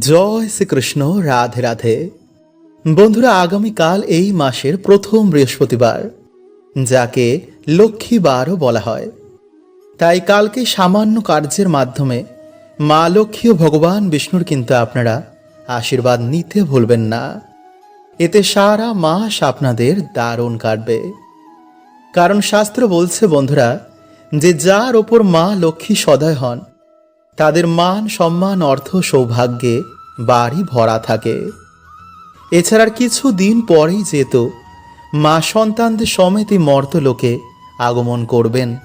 জয় শ্রীকৃষ্ণ, রাধে রাধে। বন্ধুরা, আগামীকাল এই মাসের প্রথম বৃহস্পতিবার, যাকে লক্ষ্মীবারও বলা হয়। তাই কালকে সামান্য কার্যের মাধ্যমে মা লক্ষ্মী ও ভগবান বিষ্ণুর কিন্তু আপনারা আশীর্বাদ নিতে ভুলবেন না। এতে সারা মাস আপনাদের দারুণ কাটবে। কারণ শাস্ত্র বলছে, বন্ধুরা, যে যার ওপর মা লক্ষ্মী সদয় হন তাদের মান, সম্মান, অর্থ, সৌভাগ্যে বাড়ি ভরা থাকে। এছাড়ার কিছু দিন পরেই যেত, মা সন্তানদের সমেত এই মর্তলোকে আগমন করবেন।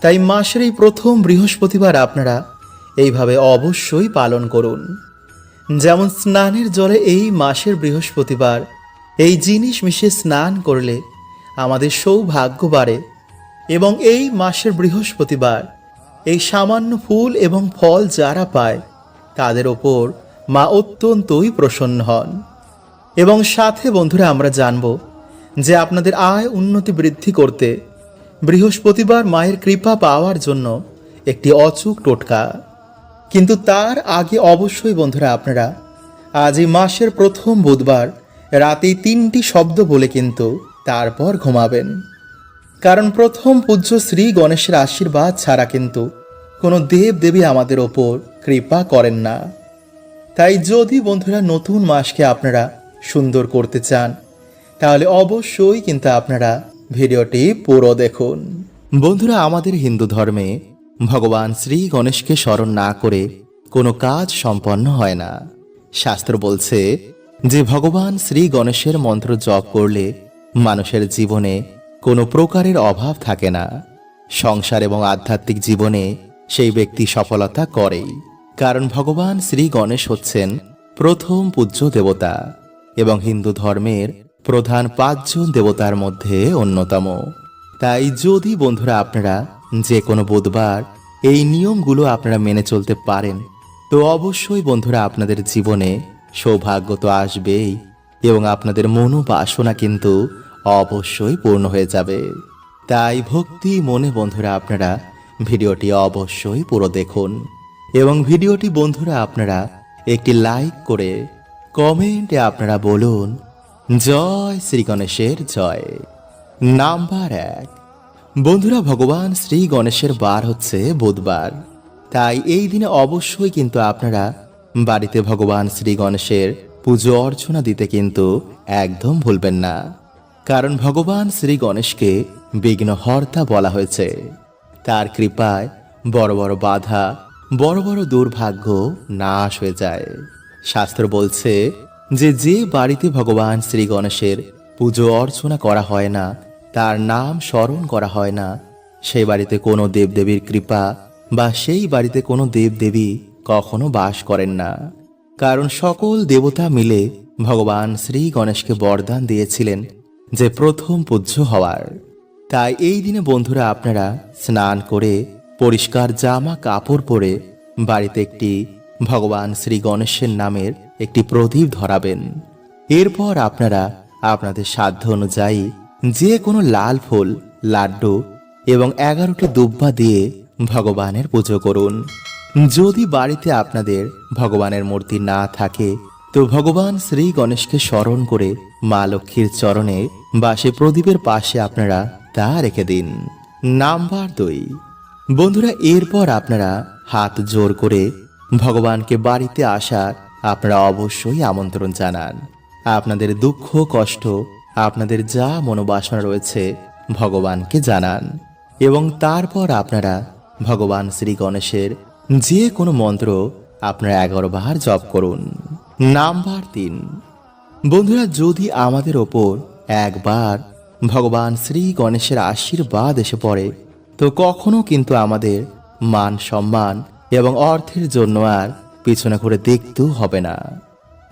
তাই মাসের এই প্রথম বৃহস্পতিবার আপনারা এইভাবে অবশ্যই পালন করুন। যেমন স্নানের জলে এই মাসের বৃহস্পতিবার, এই জিনিস মিশিয়ে স্নান করলে আমাদের সৌভাগ্য বাড়ে এবং এই মাসের বৃহস্পতিবার এই সামান্য ফুল এবং ফল যারা পায়, তাদের ওপর মা অত্যন্তই প্রসন্ন হন। এবং সাথে বন্ধুরা, আমরা জানব যে আপনাদের আয় উন্নতি বৃদ্ধি করতে বৃহস্পতিবার মায়ের কৃপা পাওয়ার জন্য একটি অচুক টোটকা। কিন্তু তার আগে অবশ্যই বন্ধুরা, আপনারা আজ এই মাসের প্রথম বুধবার রাতে তিনটি শব্দ বলে কিন্তু তারপর ঘুমাবেন। কারণ প্রথম পূজ্য শ্রী গণেশের আশীর্বাদ ছাড়া কিন্তু কোনো দেব দেবী আমাদের ওপর কৃপা করেন না। তাই যদি বন্ধুরা নতুন মাসকে আপনারা সুন্দর করতে চান, তাহলে অবশ্যই কিন্তু আপনারা ভিডিওটি পুরো দেখুন। বন্ধুরা, আমাদের হিন্দু ধর্মে ভগবান শ্রী গণেশকে স্মরণ না করে কোনো কাজ সম্পন্ন হয় না। শাস্ত্র বলছে যে, ভগবান শ্রী গণেশের মন্ত্র জপ করলে মানুষের জীবনে কোনো প্রকারের অভাব থাকে না। সংসার এবং আধ্যাত্মিক জীবনে সেই ব্যক্তি সফলতা করেই। কারণ ভগবান শ্রী গণেশ হচ্ছেন প্রথম পূজ্য দেবতা এবং হিন্দু ধর্মের প্রধান পাঁচজন দেবতার মধ্যে অন্যতম। তাই যদি বন্ধুরা আপনারা যে কোনো বুধবার এই নিয়মগুলো আপনারা মেনে চলতে পারেন, তো অবশ্যই বন্ধুরা আপনাদের জীবনে সৌভাগ্য তো আসবেই এবং আপনাদের মনোবাসনা কিন্তু অবশ্যই পূর্ণ হয়ে যাবে। তাই ভক্তি মনে বন্ধুরা আপনারা ভিডিওটি অবশ্যই পুরো দেখুন এবং ভিডিওটি বন্ধুরা আপনারা একটি লাইক করে কমেন্টে আপনারা বলুন, জয় শ্রী গণেশের জয়। নাম্বার এক। বন্ধুরা, ভগবান শ্রী গণেশের বার হচ্ছে বুধবার। তাই এই দিনে অবশ্যই কিন্তু আপনারা বাড়িতে ভগবান শ্রী গণেশের পুজো অর্চনা দিতে কিন্তু একদম ভুলবেন না। কারণ ভগবান শ্রী গণেশকে বিঘ্নহর্তা বলা হয়েছে। তার কৃপায় বড় বড় বাধা, বড় বড় দুর্ভাগ্য নাশ হয়ে যায়। শাস্ত্র বলছে যে যে বাড়িতে ভগবান শ্রী গণেশের পুজো অর্চনা করা হয় না, তার নাম স্মরণ করা হয় না সেই বাড়িতে কোনো দেবদেবীর কৃপা বা সেই বাড়িতে কোনো দেবদেবী কখনো বাস করেন না। কারণ সকল দেবতা মিলে ভগবান শ্রী গণেশকে বরদান দিয়েছিলেন যে প্রথম পূজ্য হওয়ার। তাই এই দিনে বন্ধুরা আপনারা স্নান করে পরিষ্কার জামা কাপড় পরে বাড়িতে একটি ভগবান শ্রী গণেশের নামের একটি প্রদীপ ধরাবেন। এরপর আপনারা আপনাদের সাধ্য অনুযায়ী যে কোনো লাল ফুল, লাড্ডু এবং এগারোটি দুব্বা দিয়ে ভগবানের পুজো করুন। যদি বাড়িতে আপনাদের ভগবানের মূর্তি না থাকে তো ভগবান শ্রী গণেশকে স্মরণ করে মা লক্ষ্মীর চরণে বা সে প্রদীপের পাশে আপনারা তা রেখে দিন। নাম্বার দুই। বন্ধুরা, এরপর আপনারা হাত জোর করে ভগবানকে বাড়িতে আসার আপনারা অবশ্যই আমন্ত্রণ জানান। আপনাদের দুঃখ, কষ্ট, আপনাদের যা মনোবাসনা রয়েছে ভগবানকে জানান। এবং তারপর আপনারা ভগবান শ্রী গণেশের যে কোনো মন্ত্র আপনারা এগারো বার জপ করুন। নাম্বার তিন। বন্ধুরা, যদি আমাদের ওপর একবার ভগবান শ্রী গণেশের আশীর্বাদ এসে পড়ে, তো কখনো কিন্তু আমাদের মান সম্মান এবং অর্থের জন্য আর পিছনে করে দেখতেও হবে না।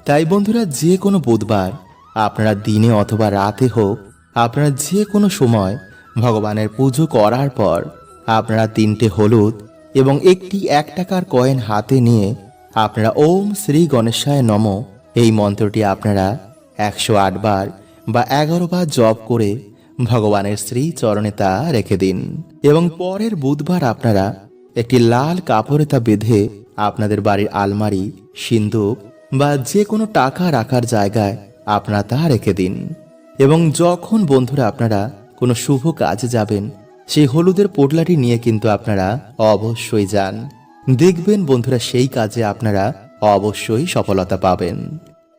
তাই বন্ধুরা, যে কোনো বুধবার, আপনারা দিনে অথবা রাতে হোক, আপনারা যে কোনো সময় ভগবানের পুজো করার পর আপনারা তিনটে হলুদ এবং একটি এক টাকার কয়েন হাতে নিয়ে আপনারা ওম শ্রী গণেশায় নম। এই মন্ত্রটি আপনারা একশো বার বা এগারো বার জপ করে ভগবানের শ্রী চরণে তা রেখে দিন। এবং পরের বুধবার আপনারা একটি লাল কাপড়ে তা বেঁধে আপনাদের বাড়ির আলমারি, সিন্দুক বা যে কোনো টাকা রাখার জায়গায় আপনারা তা রেখে দিন। এবং যখন বন্ধুরা আপনারা কোনো শুভ কাজে যাবেন, সেই হলুদের পোটলাটি নিয়ে কিন্তু আপনারা অবশ্যই যান। দেখবেন বন্ধুরা সেই কাজে আপনারা অবশ্যই সফলতা পাবেন।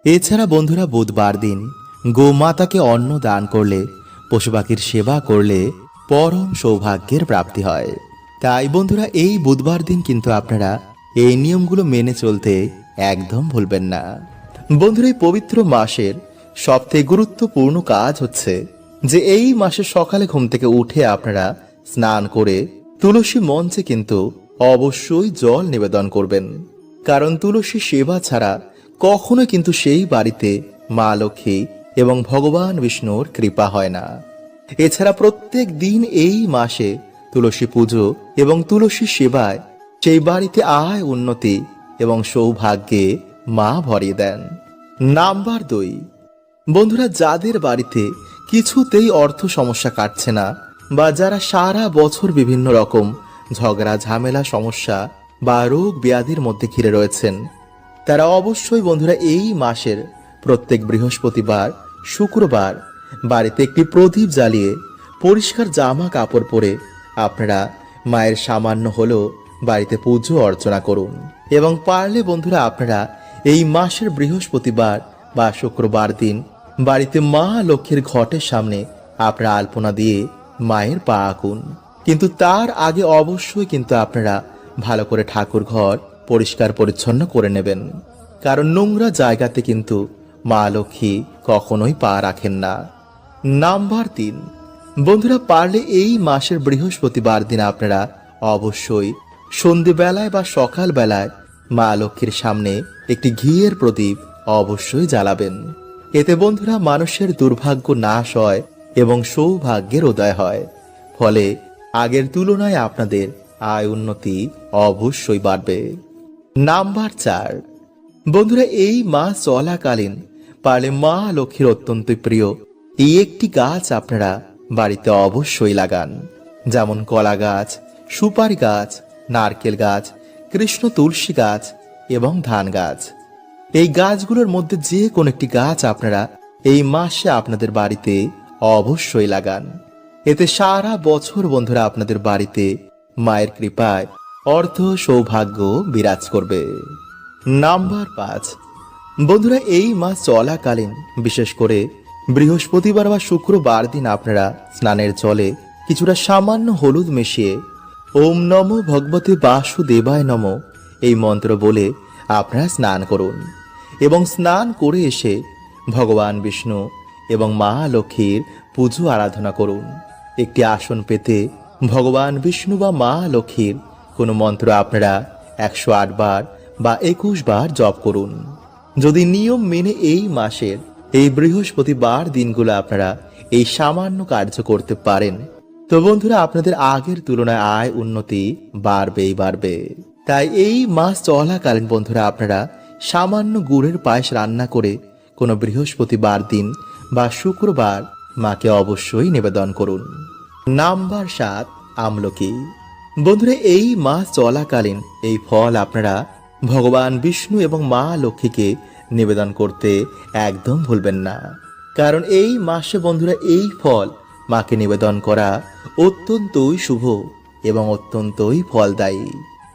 এছাড়া বন্ধুরা বুধবার দিন গোমাতাকে অন্ন দান করলে, পশু পাখির সেবা করলে পরম সৌভাগ্যের প্রাপ্তি হয়। তাই বন্ধুরা এই বুধবার দিন কিন্তু আপনারা এই নিয়মগুলো মেনে চলতে একদম ভুলবেন না। বন্ধুরা এই পবিত্র মাসের সবথেকে গুরুত্বপূর্ণ কাজ হচ্ছে যে এই মাসে সকালে ঘুম থেকে উঠে আপনারা স্নান করে তুলসী মঞ্চে কিন্তু অবশ্যই জল নিবেদন করবেন। কারণ তুলসী সেবা ছাড়া কখনো কিন্তু সেই বাড়িতে মা লক্ষ্মী এবং ভগবান বিষ্ণুর কৃপা হয় না। এছাড়া প্রত্যেক দিন এই মাসে তুলসী পুজো এবং তুলসী সেবায় সেই বাড়িতে আয় উন্নতি এবং সৌভাগ্যে মা ভরিয়ে দেন। নাম্বার দুই। বন্ধুরা, যাদের বাড়িতে কিছুতেই অর্থ সমস্যা কাটছে না বা যারা সারা বছর বিভিন্ন রকম ঝগড়া, ঝামেলা, সমস্যা বা রোগ ব্যাধির মধ্যে ঘিরে রয়েছেন। তারা অবশ্যই বন্ধুরা এই মাসের প্রত্যেক বৃহস্পতিবার, শুক্রবার বাড়িতে একটি প্রদীপ জ্বালিয়ে পরিষ্কার জামা কাপড় পরে আপনারা মায়ের সামান্য হলেও বাড়িতে পুজো অর্চনা করুন। এবং পারলে বন্ধুরা আপনারা এই মাসের বৃহস্পতিবার বা শুক্রবার দিন বাড়িতে মা লক্ষ্মীর ঘটের সামনে আপনারা আলপনা দিয়ে মায়ের পা আঁকুন। কিন্তু তার আগে অবশ্যই কিন্তু আপনারা ভালো করে ঠাকুর ঘর পরিষ্কার পরিচ্ছন্ন করে নেবেন। কারণ নোংরা জায়গাতে কিন্তু মা লক্ষ্মী কখনোই পা রাখেন না। নাম্বার তিন। বন্ধুরা, পারলে এই মাসের বৃহস্পতিবার দিন আপনারা অবশ্যই সন্ধেবেলায় বা সকাল বেলায় মা লক্ষ্মীর সামনে একটি ঘিয়ের প্রদীপ অবশ্যই জ্বালাবেন। এতে বন্ধুরা, মানুষের দুর্ভাগ্য নাশ হয় এবং সৌভাগ্যের উদয় হয়। ফলে আগের তুলনায় আপনাদের আয় উন্নতি অবশ্যই বাড়বে। নাম্বার চার। বন্ধুরা, এই মাস চলাকালীন পারলে মা লক্ষ্মীর অত্যন্ত প্রিয়। এই একটি গাছ আপনারা বাড়িতে অবশ্যই লাগান। যেমন কলা গাছ, সুপারি গাছ, নারকেল গাছ, কৃষ্ণ তুলসী গাছ এবং ধান গাছ। এই গাছগুলোর মধ্যে যে কোনো একটি গাছ আপনারা এই মাসে আপনাদের বাড়িতে অবশ্যই লাগান। এতে সারা বছর বন্ধুরা আপনাদের বাড়িতে মায়ের কৃপায় অর্থ সৌভাগ্য বিরাজ করবে। নাম্বার পাঁচ। বন্ধুরা, এই মাস চলাকালীন, বিশেষ করে বৃহস্পতিবার বা শুক্রবার দিন আপনারা স্নানের জলে কিছুটা সামান্য হলুদ মিশিয়ে ওম নম ভগবতে বাসুদেবায় নম এই মন্ত্র বলে আপনারা স্নান করুন এবং স্নান করে এসে ভগবান বিষ্ণু এবং মা লক্ষ্মীর পুজো আরাধনা করুন। একটি আসন পেতে ভগবান বিষ্ণু বা মা লক্ষ্মীর কোনো মন্ত্র আপনারা একশো আট বার বা একুশ বার জপ করুন। যদি নিয়ম মেনে এই মাসের, এই বৃহস্পতিবার দিনগুলো আপনারা এই সামান্য কার্য করতে পারেন। তো বন্ধুরা, আপনাদের আগের তুলনায় আয় উন্নতি বাড়বেই বাড়বে। তাই এই মাস চলাকালীন বন্ধুরা, আপনারা সামান্য গুড়ের পায়েস রান্না করে কোনো বৃহস্পতিবার দিন বা শুক্রবার মাকে অবশ্যই নিবেদন করুন। নাম্বার সাত, আমলকি। বন্ধুরা, এই মাস চলাকালীন এই ফল আপনারা ভগবান বিষ্ণু এবং মা লক্ষ্মীকে নিবেদন করতে একদম ভুলবেন না। কারণ এই মাসে বন্ধুরা, এই ফল মাকে নিবেদন করা অত্যন্তই শুভ এবং অত্যন্তই ফলদায়ী।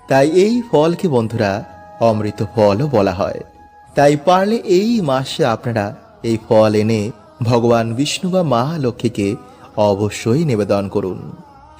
তাই এই ফলকে বন্ধুরা, অমৃত ফলও বলা হয়। তাই পারলে এই মাসে আপনারা এই ফল এনে ভগবান বিষ্ণু বা মা লক্ষ্মীকে অবশ্যই নিবেদন করুন।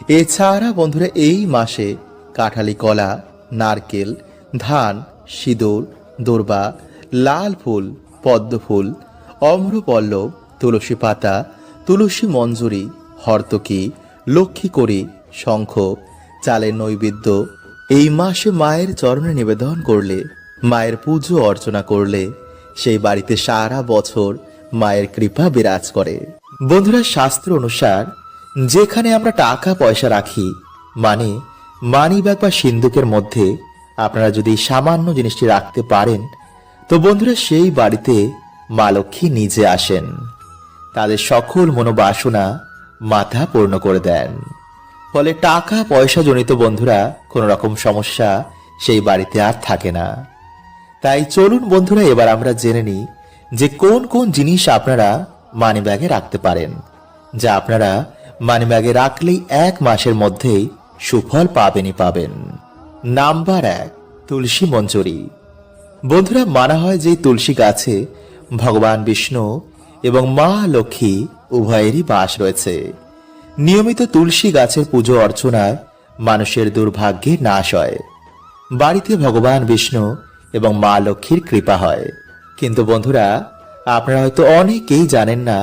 এছাড়া বন্ধুরা, এই মাসে কাঁঠালি কলা, নারকেল, ধান, সিঁদুর, দোরবা, লাল ফুল, পদ্ম ফুল, অম্রপল্লব, তুলসী পাতা, তুলসী মঞ্জুরি, হর্তকি লক্ষ্মী করি শঙ্খ, চালের নৈবেদ্য, এই মাসে মায়ের চরণে নিবেদন করলে, মায়ের পুজো অর্চনা করলে, সেই বাড়িতে সারা বছর মায়ের কৃপা বিরাজ করে। বন্ধুরা, শাস্ত্র অনুসার যেখানে আমরা টাকা পয়সা রাখি মানে মানি ব্যাগ বা সিন্ধুকের মধ্যে আপনারা যদি সামান্য জিনিসটি রাখতে পারেন, তো বন্ধুরা সেই বাড়িতে মা লক্ষ্মী নিজে আসেন। তাদের সকল মনোবাসনা মাথা পূর্ণ করে দেন। ফলে টাকা পয়সা জনিত বন্ধুরা কোনো রকম সমস্যা সেই বাড়িতে আর থাকে না। তাই চলুন বন্ধুরা, এবার আমরা জেনে নিই যে কোন কোন জিনিস আপনারা মানি ব্যাগে রাখতে পারেন, যা আপনারা মানি ব্যাগে রাখলেই এক মাসের মধ্যেই সুফল পাবেনই পাবেন। নাম্বার এক, তুলসী মঞ্জুরি। বন্ধুরা, মানা হয় যে তুলসী গাছে ভগবান বিষ্ণু এবং মা লক্ষ্মী উভয়েরই বাস রয়েছে। নিয়মিত তুলসী গাছের পুজো অর্চনায় মানুষের দুর্ভাগ্যে নাশ হয়। বাড়িতে ভগবান বিষ্ণু এবং মা লক্ষ্মীর কৃপা হয়। কিন্তু বন্ধুরা আপনারা হয়তো অনেকেই জানেন না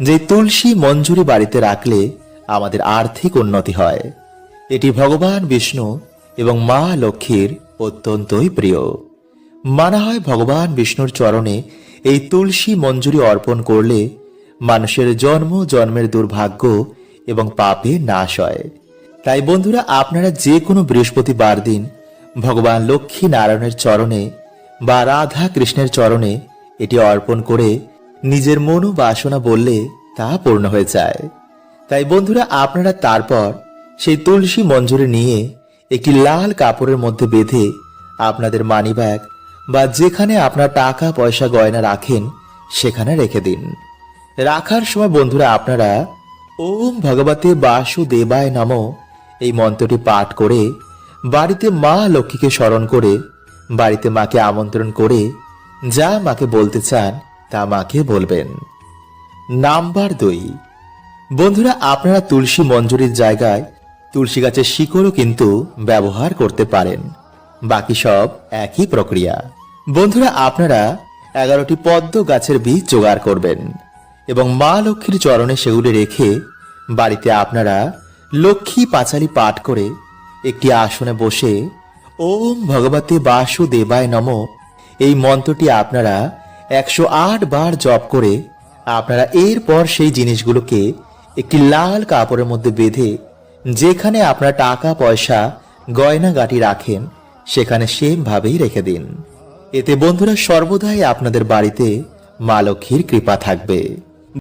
যে তুলসী মঞ্জুরি বাড়িতে রাখলে আমাদের আর্থিক উন্নতি হয়। এটি ভগবান বিষ্ণু এবং মা লক্ষ্মীর অত্যন্তই প্রিয়। মানা হয় ভগবান বিষ্ণুর চরণে এই তুলসী মঞ্জুরি অর্পণ করলে মানুষের জন্ম, জন্মের দুর্ভাগ্য এবং পাপে নাশ হয়। তাই বন্ধুরা, আপনারা যে কোনো বৃহস্পতিবার দিন ভগবান লক্ষ্মী নারায়ণের চরণে বা রাধা কৃষ্ণের চরণে এটি অর্পণ করে নিজের মনো বাসনা বললে তা পূর্ণ হয়ে যায়। তাই বন্ধুরা, আপনারা তারপর সেই তুলসী মঞ্জুরি নিয়ে একটি লাল কাপড়ের মধ্যে বেঁধে আপনাদের মানিব্যাগ বা যেখানে আপনার টাকা, পয়সা, গয়না রাখেন, সেখানে রেখে দিন। রাখার সময় বন্ধুরা, আপনারা ওম ভগবতে বাসুদেবায় নাম এই মন্ত্রটি পাঠ করে বাড়িতে মা লক্ষ্মীকে স্মরণ করে বাড়িতে মাকে আমন্ত্রণ করে যা মাকে বলতে চান, তা মাকে বলবেন। নাম্বার দুই। বন্ধুরা, আপনারা তুলসী মঞ্জুরির জায়গায় তুলসী গাছের শিকড়ও কিন্তু ব্যবহার করতে পারেন। বাকি সব একই প্রক্রিয়া। বন্ধুরা, আপনারা এগারোটি পদ্ম গাছের বীজ জোগাড় করবেন এবং মা লক্ষ্মীর চরণে সেগুলি রেখে বাড়িতে আপনারা লক্ষ্মী পাঁচালি পাঠ করে একটি আসনে বসে ওম ভগবতে বাসুদেবায় নম এই মন্ত্রটি আপনারা একশো আট বার জপ করে আপনারা এরপর সেই জিনিসগুলোকে একটি লাল কাপড়ের মধ্যে বেঁধে যেখানে আপনারা টাকা, পয়সা গয়না গাটি রাখেন, সেখানে সেমভাবেই রেখে দিন। এতে বন্ধুরা সর্বদাই আপনাদের বাড়িতে মা লক্ষ্মীর কৃপা থাকবে।